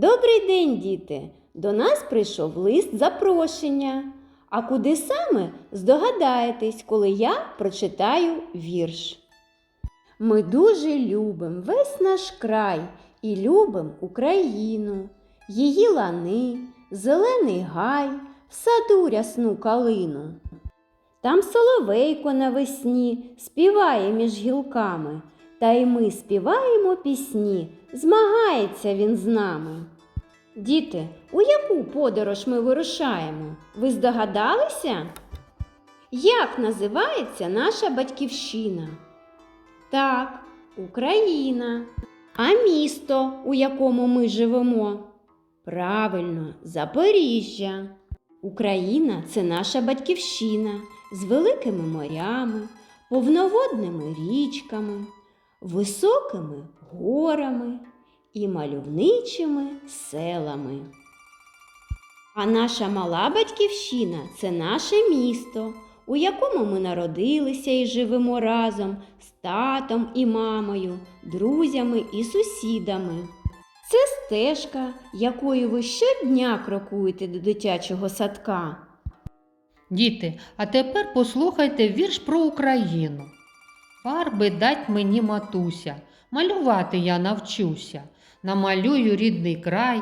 Добрий день, діти! До нас прийшов лист запрошення. А куди саме здогадаєтесь, коли я прочитаю вірш? Ми дуже любим весь наш край і любим Україну, її лани, зелений гай, в саду рясну калину. Там соловейко навесні співає між гілками, та й ми співаємо пісні, змагається він з нами. Діти, у яку подорож ми вирушаємо? Ви здогадалися? Як називається наша батьківщина? Так, Україна. А місто, у якому ми живемо? Правильно, Запоріжжя. Україна це наша батьківщина з великими морями, повноводними річками, високими горами і мальовничими селами. А наша мала батьківщина це наше місто, у якому ми народилися і живемо разом з татом і мамою, друзями і сусідами. Це стежка, якою ви щодня крокуєте до дитячого садка. Діти, а тепер послухайте вірш про Україну. Фарби дать мені матуся, малювати я навчуся. Намалюю рідний край,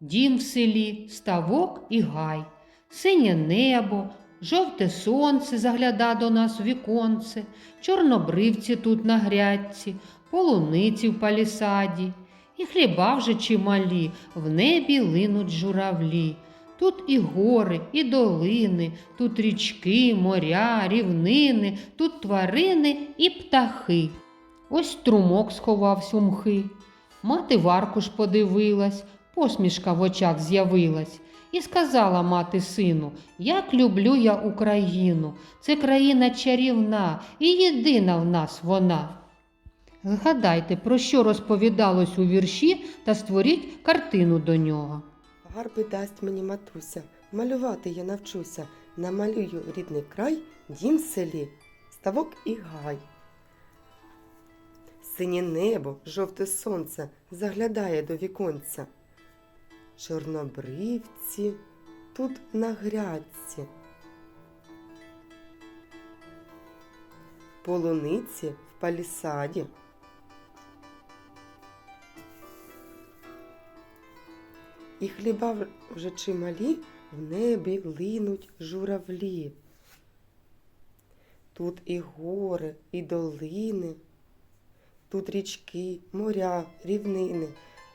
дім в селі, ставок і гай, синє небо, жовте сонце загляда до нас віконце, чорнобривці тут на грядці, полуниці в палісаді, і хліба вже чималі, в небі линуть журавлі. Тут і гори, і долини, тут річки, моря, рівнини, тут тварини і птахи. Ось струмок сховався у мхи. Мати в аркуш подивилась, посмішка в очах з'явилась. І сказала мати сину, як люблю я Україну, це країна чарівна і єдина в нас вона. Згадайте, про що розповідалось у вірші та створіть картину до нього. Гарби дасть мені матуся, малювати я навчуся, намалюю рідний край, дім селі, ставок і гай. Синє небо, жовте сонце заглядає до віконця. Чорнобривці тут на грядці. Полуниці в палісаді. І хліба вже чималі в небі линуть журавлі. Тут і гори, і долини, тут річки, моря, рівнини,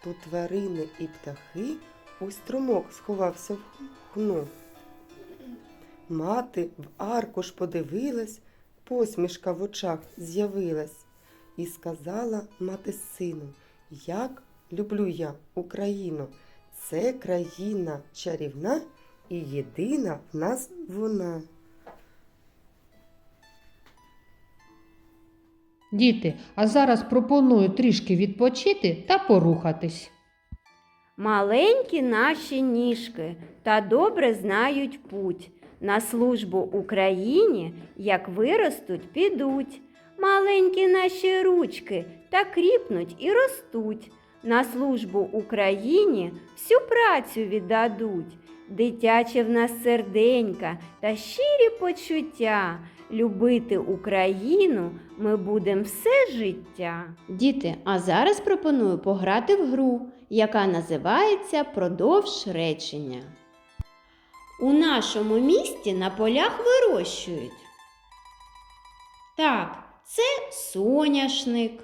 тут тварини і птахи, ось струмок сховався в хну. Мати в аркуш подивилась, посмішка в очах з'явилась, і сказала мати сину, як люблю я Україну. Це країна чарівна і єдина в нас вона. Діти, а зараз пропоную трішки відпочити та порухатись. Маленькі наші ніжки та добре знають путь. На службу Україні, як виростуть, підуть. Маленькі наші ручки та кріпнуть і ростуть. На службу Україні всю працю віддадуть. Дитяче в нас серденька та щирі почуття. Любити Україну ми будемо все життя. Діти, а зараз пропоную пограти в гру, яка називається Продовж речення. У нашому місті на полях вирощують. Так, це соняшник,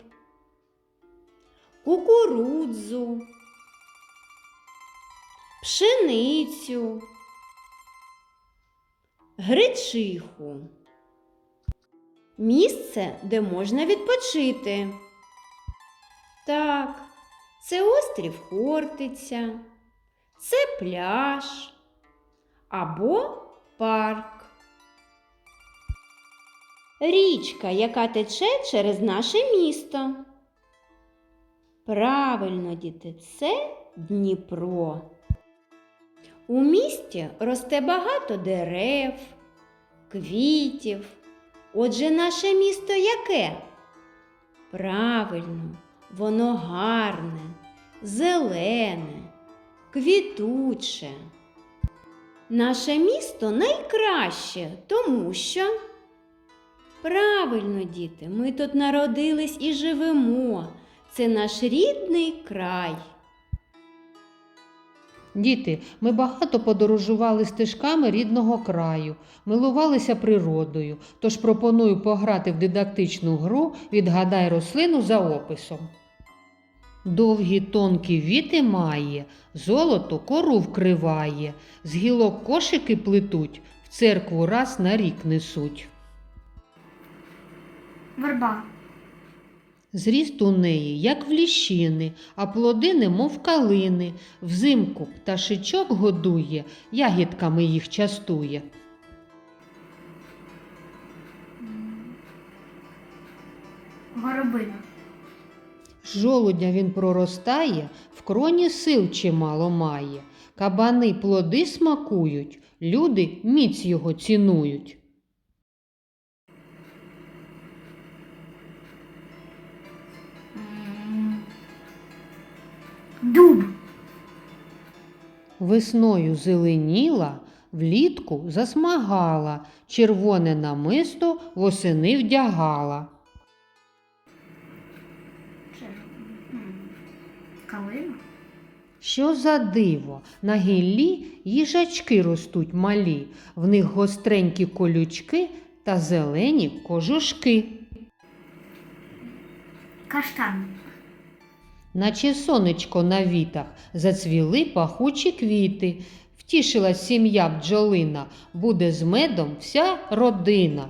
кукурудзу, пшеницю, гречиху. Місце, де можна відпочити. Так, це острів Хортиця, це пляж або парк. Річка, яка тече через наше місто. Правильно, діти, це Дніпро. У місті росте багато дерев, квітів. Отже, наше місто яке? Правильно, воно гарне, зелене, квітуче. Наше місто найкраще, тому що. Правильно, діти, ми тут народились і живемо. Це наш рідний край. Діти, ми багато подорожували стежками рідного краю, милувалися природою, тож пропоную пограти в дидактичну гру Відгадай рослину за описом. Довгі тонкі віти має, золото кору вкриває, з гілок кошики плетуть, в церкву раз на рік несуть. Верба. Зріст у неї, як в ліщини, а плоди немов калини. Взимку пташичок годує, ягідками їх частує. Горобина. Жолудя він проростає, в кроні сил чимало має. Кабани плоди смакують, люди міць його цінують. Весною зеленіла, влітку засмагала, червоне намисто восени вдягала. Що за диво? На гіллі їжачки ростуть малі, в них гостренькі колючки та зелені кожушки. Каштан. Наче сонечко на вітах зацвіли пахучі квіти. Втішилась сім'я бджолина, буде з медом вся родина.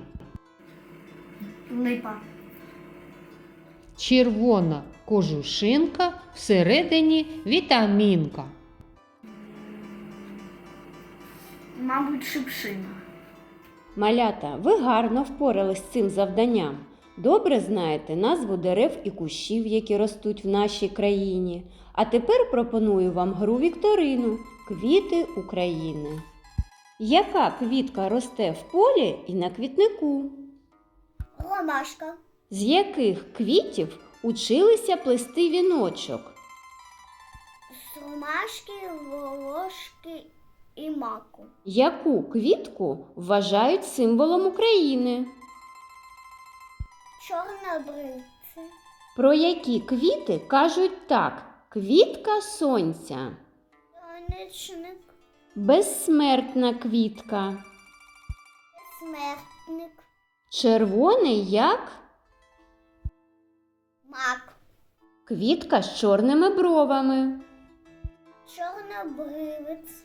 Липа. Червона кожушинка, всередині вітамінка. Мабуть, шипшина. Малята, ви гарно впорались з цим завданням. Добре знаєте назву дерев і кущів, які ростуть в нашій країні. А тепер пропоную вам гру Вікторину Квіти України. Яка квітка росте в полі і на квітнику? Ромашка, З яких квітів училися плести віночок? з ромашки, волошки і маку. Яку квітку вважають символом України? Чорнобривці, Про які квіти кажуть так: квітка сонця, сонячник, безсмертна квітка, смертник, червоний як? Мак, квітка з чорними бровами. чорнобривець,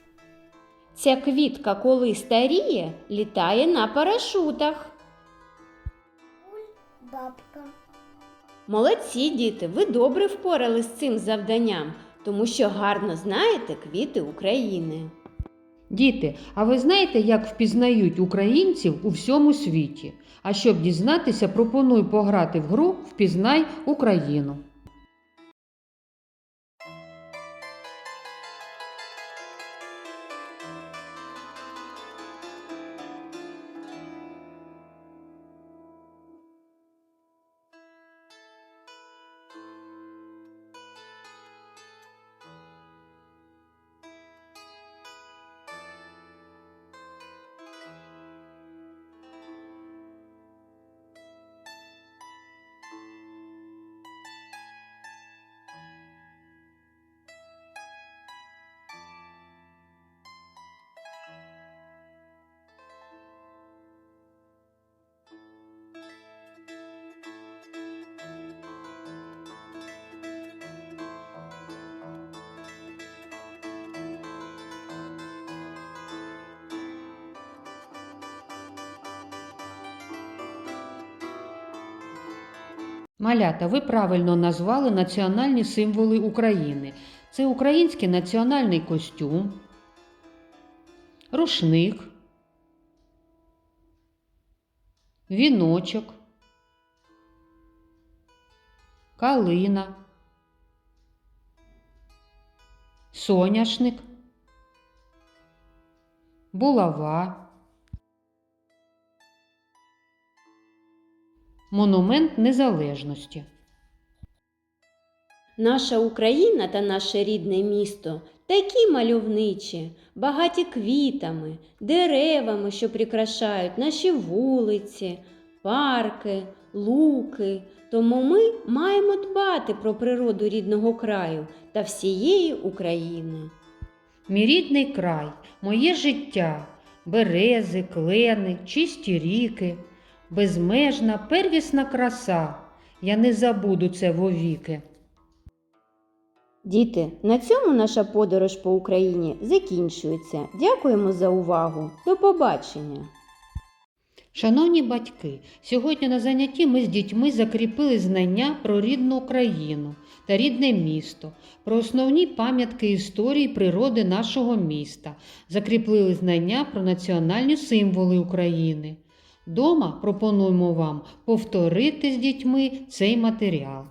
Ця квітка, коли старіє, літає на парашутах. Молодці, діти, ви добре впорались з цим завданням, тому що гарно знаєте квіти України. Діти, а ви знаєте, як впізнають українців у всьому світі? А щоб дізнатися, пропоную пограти в гру Впізнай Україну. Малята, ви правильно назвали національні символи України. Це український національний костюм, рушник, віночок, калина, соняшник, булава. Монумент Незалежності. Наша Україна та наше рідне місто такі мальовничі, багаті квітами, деревами, що прикрашають наші вулиці, парки, луки. Тому ми маємо дбати про природу рідного краю та всієї України. Мій рідний край, моє життя, берези, клени, чисті ріки, безмежна первісна краса. Я не забуду це вовіки. Діти, на цьому наша подорож по Україні закінчується. Дякуємо за увагу. До побачення! Шановні батьки, сьогодні на занятті ми з дітьми закріпили знання про рідну Україну та рідне місто, про основні пам'ятки історії природи нашого міста, закріпили знання про національні символи України. Дома пропонуємо вам повторити з дітьми цей матеріал.